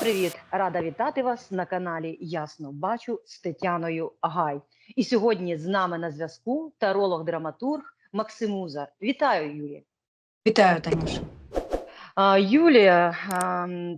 привіт! Рада вітати вас на каналі Ясно Бачу з Тетяною Гай. І сьогодні з нами на зв'язку таролог-драматург Максимуза. Вітаю, Юлія. Вітаю, Танюша. А, Юлія,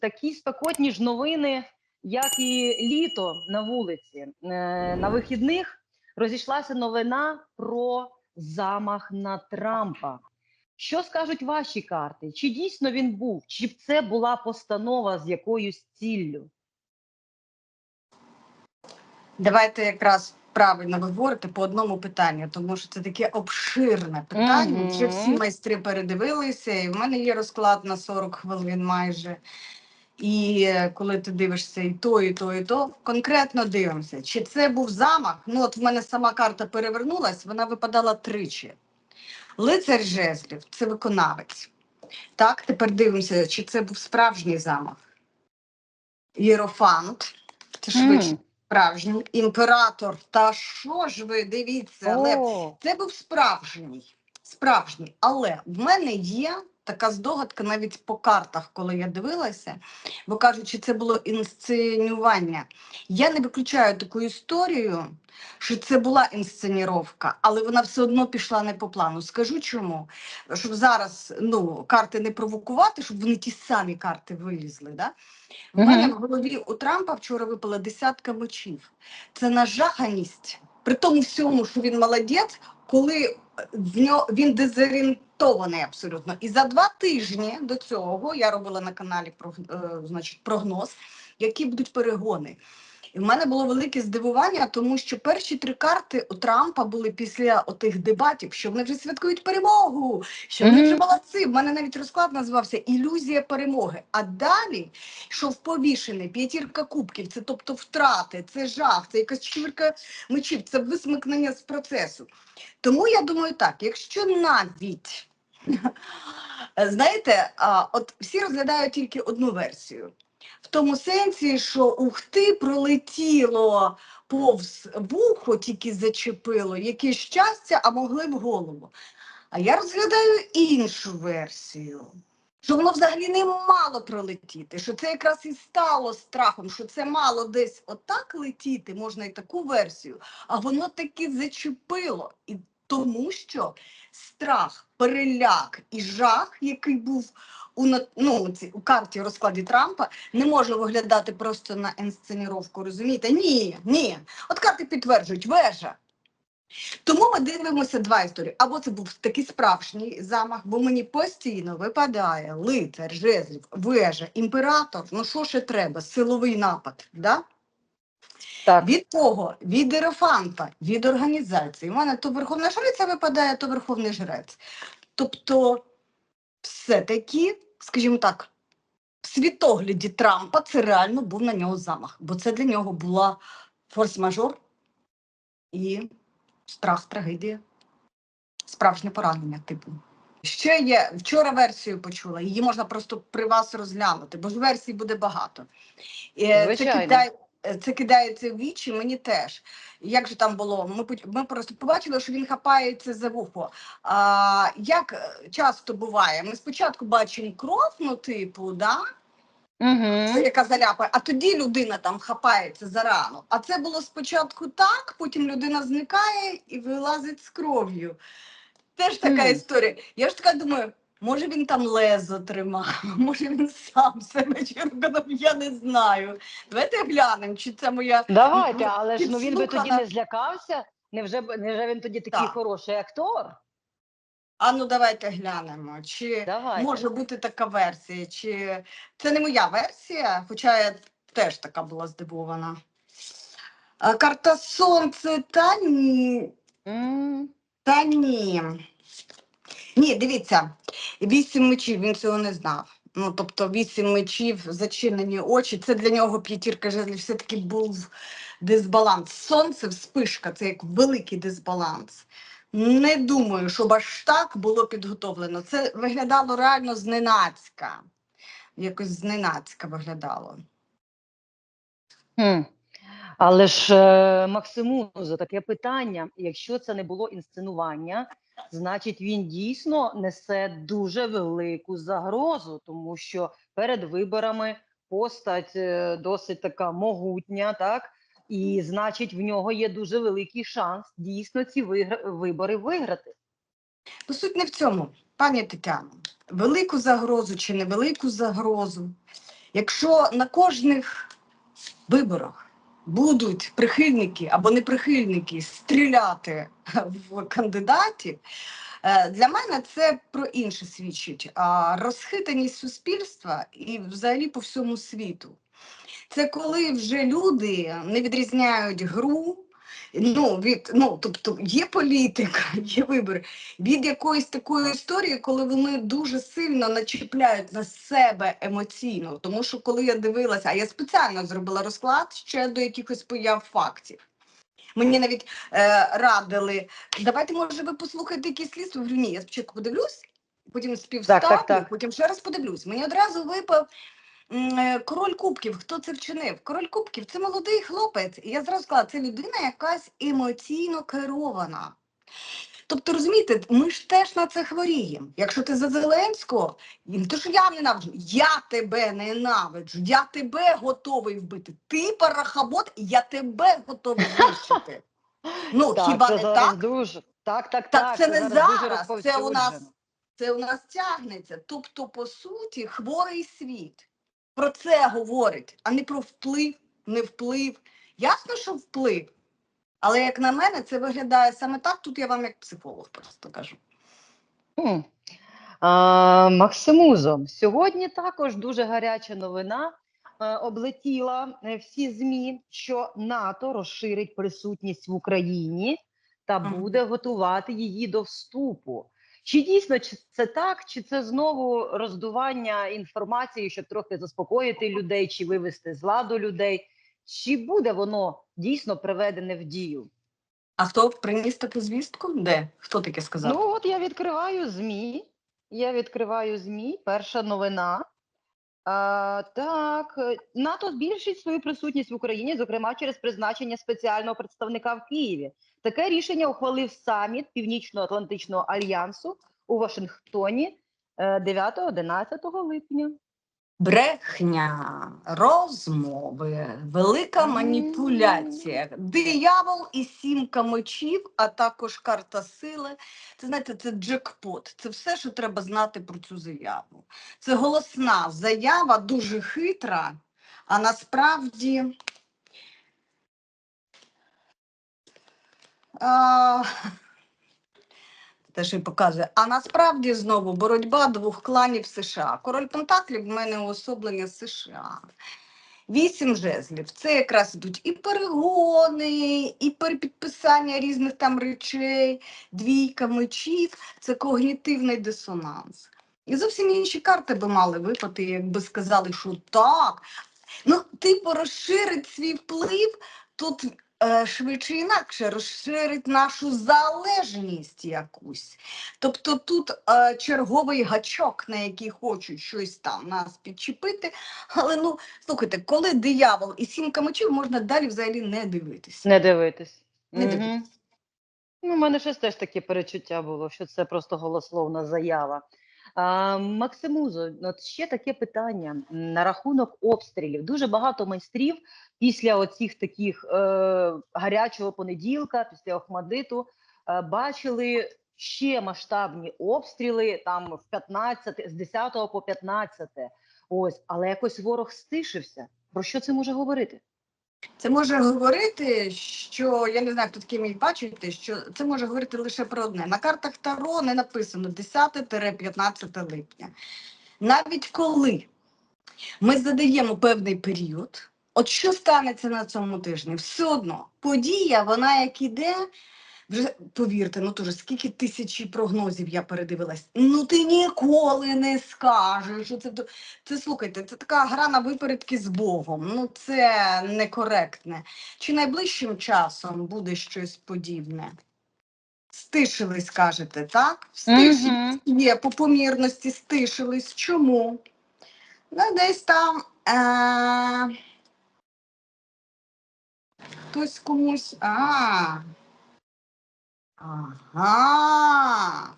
такі спекотні ж новини, як і літо на вулиці. Е, На вихідних розійшлася новина про замах на Трампа. Що скажуть ваші карти? Чи дійсно він був? Чи б це була постанова з якоюсь ціллю? Давайте якраз правильно ви говорите по одному питанню, тому що це таке обширне питання. Мгм. Вже всі майстри передивилися, і в мене є розклад на 40 хвилин майже. І е, коли ти дивишся і то, і то, і то, конкретно дивимося, чи це був замах. Ну, от в мене сама карта перевернулась, вона випадала тричі. Лицар жезлів це виконавець. Так, тепер дивимося, чи це був справжній замах. Єрофант, це швидше mm. справжній імператор. Та що ж ви дивіться, але oh. Це був справжній. Справжній. Але в мене є така здогадка навіть по картах, коли я дивилася, бо кажуть, що це було інсценювання. Я не виключаю таку історію, що це була інсценіровка, але вона все одно пішла не по плану. Скажу чому? Щоб зараз ну, карти не провокувати, щоб вони ті самі карти вилізли. Да? Мгм. мене в голові у Трампа вчора випала десятка мечів. Це нажаханість. При тому всьому, що він молодець, коли в нього він дезорієнтований абсолютно. І за два тижні до цього я робила на каналі прог- е, значить, прогноз, які будуть перегони. І в мене було велике здивування, тому що перші три карти у Трампа були після отих дебатів, що вони вже святкують перемогу, що вони Мгм. вже молодці. В мене навіть розклад називався Ілюзія перемоги. А далі йшов повішений, п'ятірка кубків, це тобто втрати, це жах, це якась четвірка мечів, це висмикнення з процесу. Тому я думаю так, якщо навіть знаєте, от всі розглядають тільки одну версію. Тому сенсі, що ух ти, пролетіло повз вухо, тільки зачепило, яке щастя, а могли в голову. А я розглядаю іншу версію. Що воно взагалі не мало пролетіти, що це якраз і стало страхом, що це мало десь отак летіти, можна і таку версію, а воно таки зачепило. І тому що страх, переляк і жах, який був у, ну, у карті розкладі Трампа, не може виглядати просто на інсценіровку, розумієте? Ні, ні. От карти підтверджують, вежа. Тому ми дивимося два історії. Або це був такий справжній замах, бо мені постійно випадає лицар, жезлів, вежа, імператор. Ну що ще треба? Силовий напад. Да? Так. Від кого? Від Ерофанта, від організації. У мене то Верховна Жриця випадає, то Верховний Жрець. Тобто, все-таки, скажімо так, в світогляді Трампа це реально був на нього замах, бо це для нього була форс-мажор і страх, трагедія, справжнє поранення, типу. Ще є вчора версію почула, її можна просто при вас розглянути, бо ж версій буде багато. Е, Це, Звичайно. Е, це кидається в вічі, мені теж. Як же там було? Ми, ми просто побачили, що він хапається за вухо. А, як е, часто буває, ми спочатку бачимо кров, ну, типу, да? Угу. яка заляпає, а тоді людина там хапається за рану. А це було спочатку так, потім людина зникає і вилазить з кров'ю. Теж така Мгм. історія. Я ж така думаю, може він там лезо тримав, може він сам себе черканув, я не знаю. Давайте глянемо, чи це моя. Давайте, але ж ну він би тоді не злякався. Невже невже він тоді такий Так. хороший актор? А ну давайте глянемо. Чи Давайте. може бути така версія, чи це не моя версія, хоча я теж така була здивована. А, Карта Сонце та ні. М, Та ні. Ні, дивіться, вісім мечів, він цього не знав. Ну, тобто вісім мечів, зачинені очі. Це для нього п'ятірка жезлів все-таки був дисбаланс. Сонце, вспишка, це як великий дисбаланс. Не думаю, щоб аж так було підготовлено. Це виглядало реально зненацька. Якось зненацька виглядало. хм. Але ж е, Максимузо, таке питання: якщо це не було інсценування, значить він дійсно несе дуже велику загрозу, тому що перед виборами постать е, досить така могутня, так? І значить, в нього є дуже великий шанс дійсно ці вибори виграти. Ну, суть не в цьому, пані Тетяно. Велику загрозу чи невелику загрозу. Якщо на кожних виборах будуть прихильники або неприхильники стріляти в кандидатів, е, для мене це про інше свідчить. А розхитаність суспільства і взагалі по всьому світу. Це коли вже люди не відрізняють гру. Ну, від, ну, тобто є політика, є вибори від якоїсь такої історії, коли вони дуже сильно начіпляють на себе емоційно. Тому що коли я дивилася, а я спеціально зробила розклад ще до якихось появ фактів. Мені навіть е, радили, давайте, може, ви послухаєте якісь слідство. Говорю, ні, я спочатку подивлюсь, потім співставлю, так, так. потім ще раз подивлюсь. Мені одразу випав король кубків. Хто це вчинив? Король кубків це молодий хлопець. І я зразу сказала, це людина якась емоційно керована. Тобто, розумієте, ми ж теж на це хворіємо. Якщо ти за Зеленського, не то що я ненавиджу, я тебе ненавиджу, я тебе готовий вбити. Ти парахабот, я тебе готовий знищити. Ну, хіба це не зараз так? дуже. Так, так, Так, це не дуже зараз, це у нас, це у нас тягнеться. Тобто, по суті, хворий світ про це говорить, а не про вплив, не вплив. Ясно, що вплив. Але як на мене, це виглядає саме так. Тут я вам як психолог просто кажу. Хм. А, Максимузо, сьогодні також дуже гаряча новина е, облетіла е, всі ЗМІ, що НАТО розширить присутність в Україні та буде готувати її до вступу. Чи дійсно чи це так, чи це знову роздування інформації, щоб трохи заспокоїти людей, чи вивести з ладу людей? Чи буде воно дійсно приведене в дію? А хто приніс таку звістку? Де? Хто таке сказав? Ну, от я відкриваю ЗМІ. Я відкриваю ЗМІ. Перша новина. А, так, НАТО збільшить свою присутність в Україні, зокрема через призначення спеціального представника в Києві. Таке рішення ухвалив саміт Північно-Атлантичного альянсу у Вашингтоні е, 9-11 липня. Брехня, розмови, велика маніпуляція, диявол і сімка мечів, а також карта сили. Це знаєте, це джекпот. Це все, що треба знати про цю заяву. Це голосна заява, дуже хитра, а насправді. А... Те, що й показує. А насправді знову боротьба двох кланів США. Король Пентаклів в мене уособлення США. Вісім жезлів. Це якраз ідуть і перегони, і перепідписання різних там речей, двійка мечів. Це когнітивний дисонанс. І зовсім інші карти би мали випати, якби сказали, що так. Ну, типу, розширить свій вплив тут швидше інакше, розширить нашу залежність якусь. Тобто тут е, черговий гачок, на який хочуть щось там нас підчепити. Але ну, слухайте, коли диявол і сімка мечів, можна далі взагалі не дивитися. Не дивитись. Не дивитись. Ну, у мене щось теж таке перечуття було, що це просто голословна заява. Максимузо, от ще таке питання на рахунок обстрілів. Дуже багато майстрів після оцих таких е, гарячого понеділка, після Охмадиту, е, бачили ще масштабні обстріли там в 15, з 10 по 15. Ось, але якось ворог стишився. Про що це може говорити? Це може говорити, що я не знаю, хто такі мій бачити, що це може говорити лише про одне. На картах Таро не написано 10-15 липня. Навіть коли ми задаємо певний період, от що станеться на цьому тижні? Все одно подія, вона як іде. Вже повірте, ну теж скільки тисячі прогнозів я передивилась. Ну ти ніколи не скажеш. Що це, це слухайте, це така гра на випередки з Богом. Ну це некоректне. Чи найближчим часом буде щось подібне? Стишились, кажете, так? Стишились є по помірності, стишились. Чому? Ну, десь там. Е- хтось комусь. А. Ага.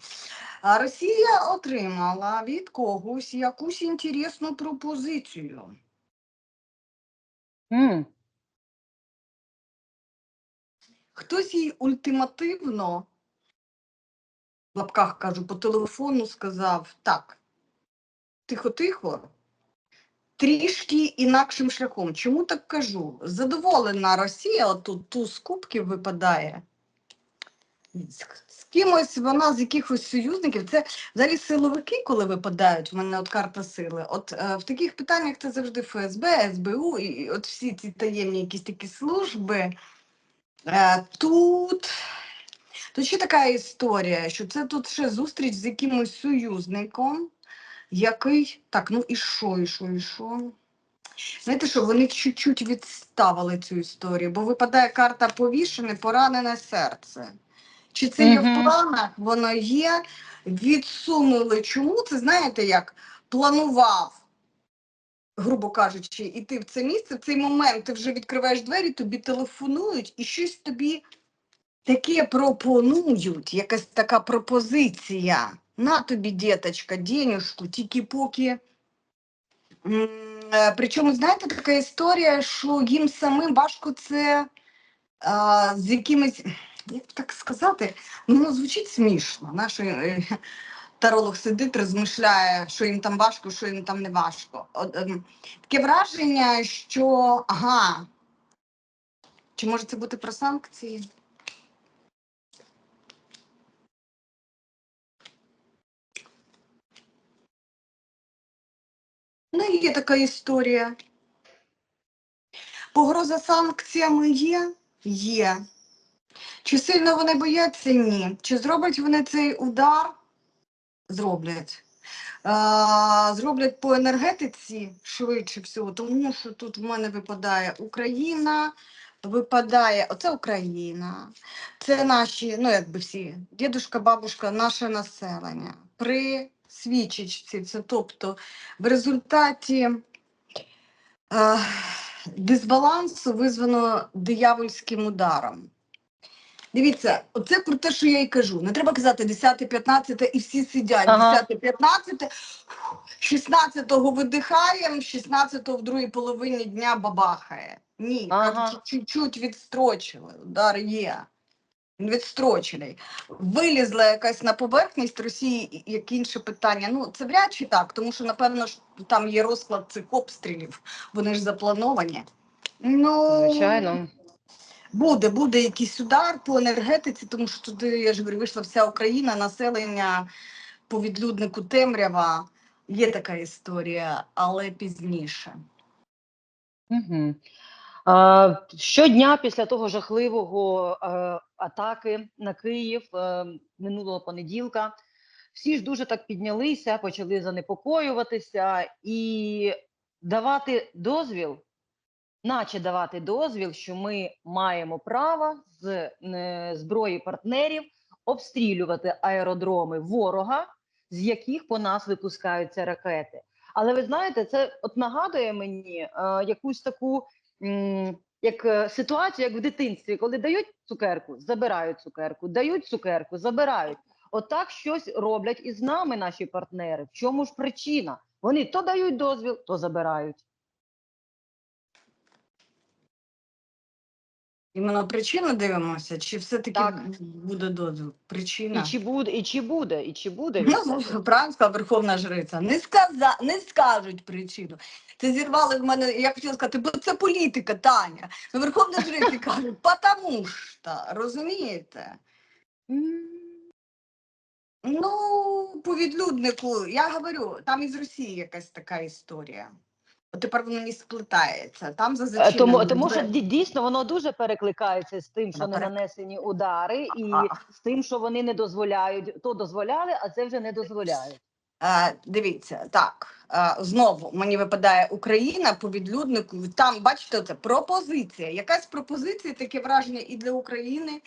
А Росія отримала від когось якусь інтересну пропозицію. М, Хтось їй ультимативно, в лапках кажу, по телефону сказав так, тихо-тихо, трішки інакшим шляхом. Чому так кажу? Задоволена Росія, отут ту з кубків випадає. З, з кимось вона з якихось союзників. Це взагалі силовики, коли випадають, в мене от карта сили. От е, в таких питаннях це завжди ФСБ, СБУ, і, і от всі ці таємні якісь такі служби. Е, тут, тут ще така історія, що це тут ще зустріч з якимось союзником, який. Так, ну і що, і що, і що? Знаєте що, вони чуть-чуть відставили цю історію, бо випадає карта повішене, поранене серце. Чи це є в планах? Воно є. Відсунули. Чому це знаєте, як планував, грубо кажучи, іти в це місце, в цей момент ти вже відкриваєш двері, тобі телефонують і щось тобі таке пропонують, якась така пропозиція. На тобі, діточка, денежку, тільки поки. Е, Причому, знаєте, така історія, що їм самим важко це а, з якимись, як так сказати, ну звучить смішно. Наш е, таролог сидить, розмишляє, що їм там важко, що їм там не важко. Ем, таке враження, що ага, чи може це бути про санкції? Ну, є така історія. Погроза санкціями є? Є. Чи сильно вони бояться? Ні. Чи зроблять вони цей удар? Зроблять. Зроблять по енергетиці швидше всього, тому що тут в мене випадає Україна, випадає оце Україна, це наші, ну якби всі, дідушка, бабушка, наше населення. При свічечці, це тобто в результаті е, дисбалансу визвано диявольським ударом. Дивіться, оце про те, що я і кажу. Не треба казати 10, 15 і всі сидять. Ага. 10, 15, 16-го видихаємо, 16-го в другій половині дня бабахає. Ні, Ага. кажуть, чуть-чуть відстрочили. Удар є. Відстрочений. Вилізла якась на поверхність Росії, як інше питання. Ну, це вряд чи так, тому що, напевно, ж там є розклад цих обстрілів, вони ж заплановані. Ну, звичайно. Буде, буде якийсь удар по енергетиці, тому що туди, я ж говорю, вийшла вся Україна, населення по відлюднику темрява. Є така історія, але пізніше. Угу. А, щодня після того жахливого е, атаки на Київ е, минулого понеділка, всі ж дуже так піднялися, почали занепокоюватися і давати дозвіл, наче давати дозвіл, що ми маємо право з е, зброї партнерів обстрілювати аеродроми ворога, з яких по нас випускаються ракети. Але ви знаєте, це от нагадує мені е, якусь таку м, як е, ситуацію, як в дитинстві, коли дають цукерку, забирають цукерку, дають цукерку, забирають. Отак щось роблять і з нами наші партнери. В чому ж причина? Вони то дають дозвіл, то забирають. Іменно причину дивимося, чи все-таки Так. буде дозвіл? Причина. І чи буде, і чи буде, і чи буде він Ну, все-таки? Верховна Жриця. Не, сказа, не скажуть причину. Це зірвали в мене, я хотіла сказати, бо це політика, Таня. Ну, Верховна Жриця каже, потому що, розумієте? М, Ну, по відлюднику, я говорю, там із Росії якась така історія. Тепер воно не сплетається. Там за Е, Тому, тому що дійсно воно дуже перекликається з тим, що не нанесені удари, і А. з тим, що вони не дозволяють. То дозволяли, а це вже не дозволяють. Е, дивіться, так, е, знову мені випадає Україна по відлюднику. Там, бачите, це пропозиція. Якась пропозиція, таке враження і для України,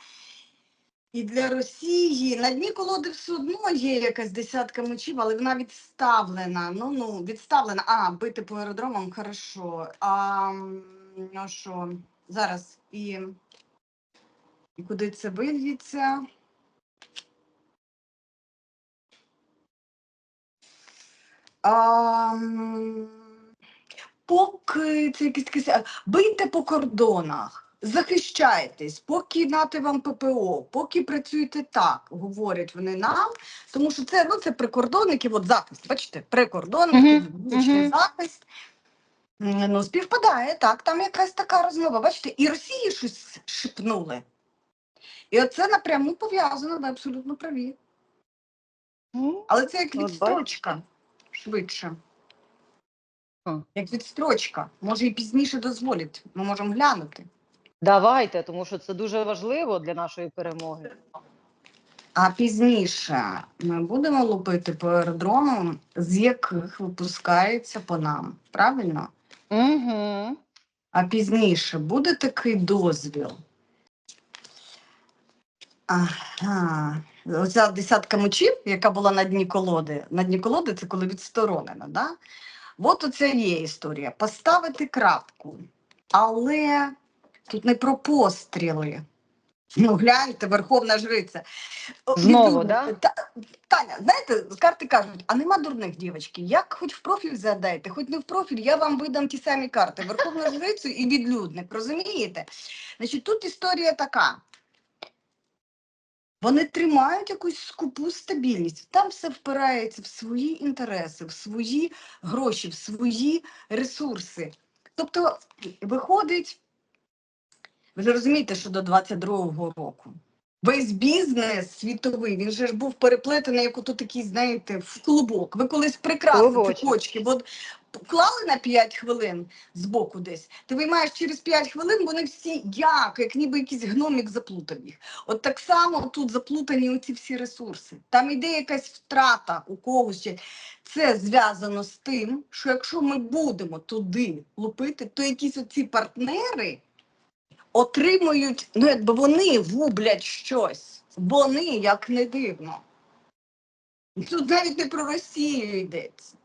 і для Росії. На дні колоди все одно є якась десятка мечів, але вона відставлена. Ну, ну, відставлена. А, бити по аеродромам, хорошо. А ну що, зараз і, куди це вильється? А, поки це якісь бийте по кордонах, захищайтесь, поки нати вам ППО, поки працюєте так, говорять вони нам, тому що це ну це прикордонники, от захист. Бачите, прикордонники, Мгм, вуличний мгм. захист. Ну, співпадає, так, там якась така розмова. Бачите, і Росії щось шепнули. І оце напряму пов'язано, ви абсолютно праві. Ну, Але це як відстрочка швидше. Як відстрочка. Може і пізніше дозволять. Ми можемо глянути. Давайте, тому що це дуже важливо для нашої перемоги. А пізніше ми будемо лупити по аеродромам, з яких випускається по нам. Правильно? Угу. А пізніше буде такий дозвіл. Ага. Оця десятка мечів, яка була на дні колоди. На дні колоди це коли відсторонена, да? От оце є історія. Поставити крапку. Але тут не про постріли. Ну, гляньте, Верховна Жриця. Знову, да? Та- Таня, знаєте, з карти кажуть, а нема дурних дівочки. Як хоч в профіль задайте, хоч не в профіль, я вам видам ті самі карти. Верховна Жрицю і відлюдник, розумієте? Значить, тут історія така. Вони тримають якусь скупу стабільність. Там все впирається в свої інтереси, в свої гроші, в свої ресурси. Тобто, виходить, ви ж розумієте, що до 22-го року весь бізнес світовий, він же ж був переплетений, як ото такий, знаєте, в клубок. Ви колись прикрасили Клубочок. цепочки, бо клали на 5 хвилин збоку десь, ти виймаєш через 5 хвилин, вони всі як, як ніби якийсь гномік заплутав їх. От так само тут заплутані оці всі ресурси. Там іде якась втрата у когось. Це зв'язано з тим, що якщо ми будемо туди лупити, то якісь оці партнери отримують, ну якби вони гублять щось. Вони, як не дивно. Тут навіть не про Росію йдеться.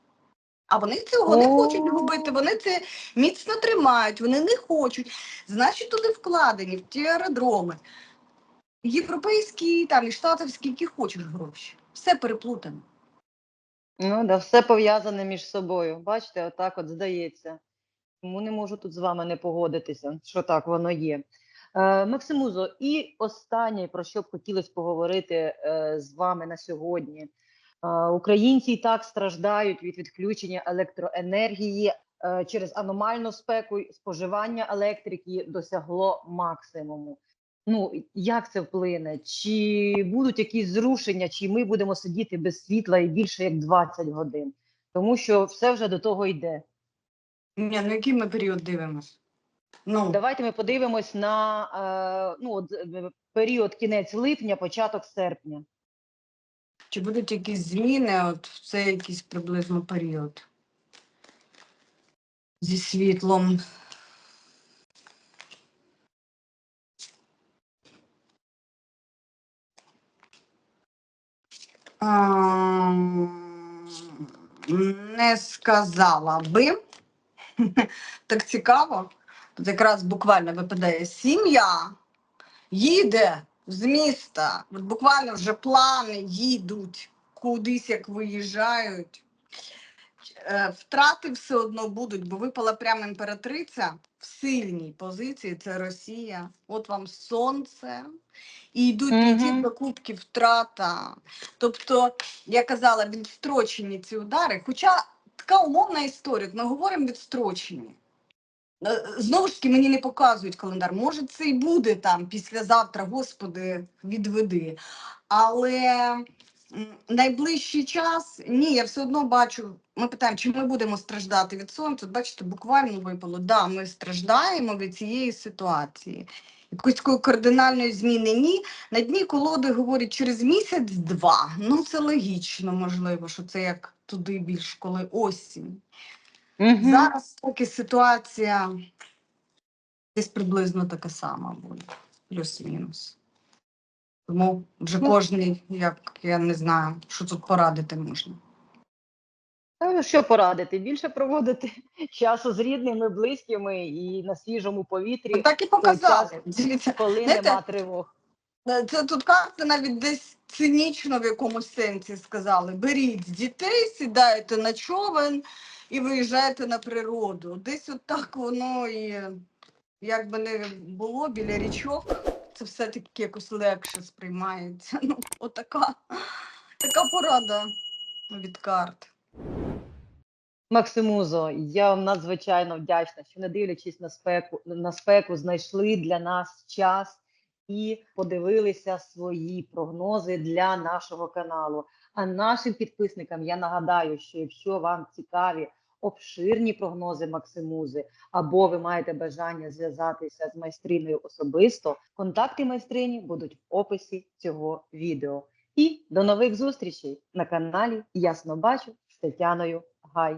А вони цього не хочуть губити, вони це міцно тримають, вони не хочуть. Значить, туди вкладені в ті аеродроми. Європейські там і штатовські, які хочуть гроші. Все переплутано. Ну, да, все пов'язане між собою. Бачите, отак от здається. Тому не можу тут з вами не погодитися, що так воно є. Е, Максимузо, і останнє, про що б хотілося поговорити е, з вами на сьогодні. Е, українці і так страждають від відключення електроенергії через аномальну спеку. Споживання електрики досягло максимуму. Ну, як це вплине? Чи будуть якісь зрушення, чи ми будемо сидіти без світла і більше як 20 годин? Тому що все вже до того йде. Ні, ну який ми період дивимося? Ну, Давайте ми подивимось на е, ну, от, е, період кінець липня, початок серпня. чи будуть якісь зміни, от в цей якийсь приблизно період зі світлом. Ам, Не сказала би. Так цікаво. Тут якраз буквально випадає сім'я, їде з міста, от буквально вже плани їдуть, кудись як виїжджають. Е, Втрати все одно будуть, бо випала прямо імператриця в сильній позиції, це Росія. От вам сонце. І йдуть Мгм. ті покупки втрата. Тобто, я казала, відстрочені ці удари. Хоча така умовна історія, ми говоримо відстрочені. Е, Знову ж таки, мені не показують календар. Може, це і буде там післязавтра, господи, відведи. Але найближчий час ні, я все одно бачу. Ми питаємо, чи ми будемо страждати від сонця. Бачите, буквально випало. Да, ми страждаємо від цієї ситуації. Якоїсь кардинальної зміни ні. На дні колоди говорять через місяць-два. Ну, це логічно, можливо, що це як туди більш коли осінь. Угу. Зараз поки ситуація десь приблизно така сама буде, плюс-мінус. Тому вже Ну. кожний, як я не знаю, що тут порадити можна. Та Що порадити? Більше проводити часу з рідними, близькими і на свіжому повітрі, Так і показали. Коли знаєте, нема тривог. Е, Це тут карти навіть десь цинічно в якомусь сенсі сказали. Беріть дітей, сідайте на човен і виїжджаєте на природу. Десь от так воно і як би не було біля річок, це все-таки якось легше сприймається. Ну, отака така порада від карт. Максимузо, я вам надзвичайно вдячна, що не дивлячись на спеку, на спеку, знайшли для нас час і подивилися свої прогнози для нашого каналу. А нашим підписникам я нагадаю, що якщо вам цікаві обширні прогнози Максимузи, або ви маєте бажання зв'язатися з майстриною особисто, контакти майстрині будуть в описі цього відео. І до нових зустрічей на каналі Ясно Бачу з Тетяною Гай.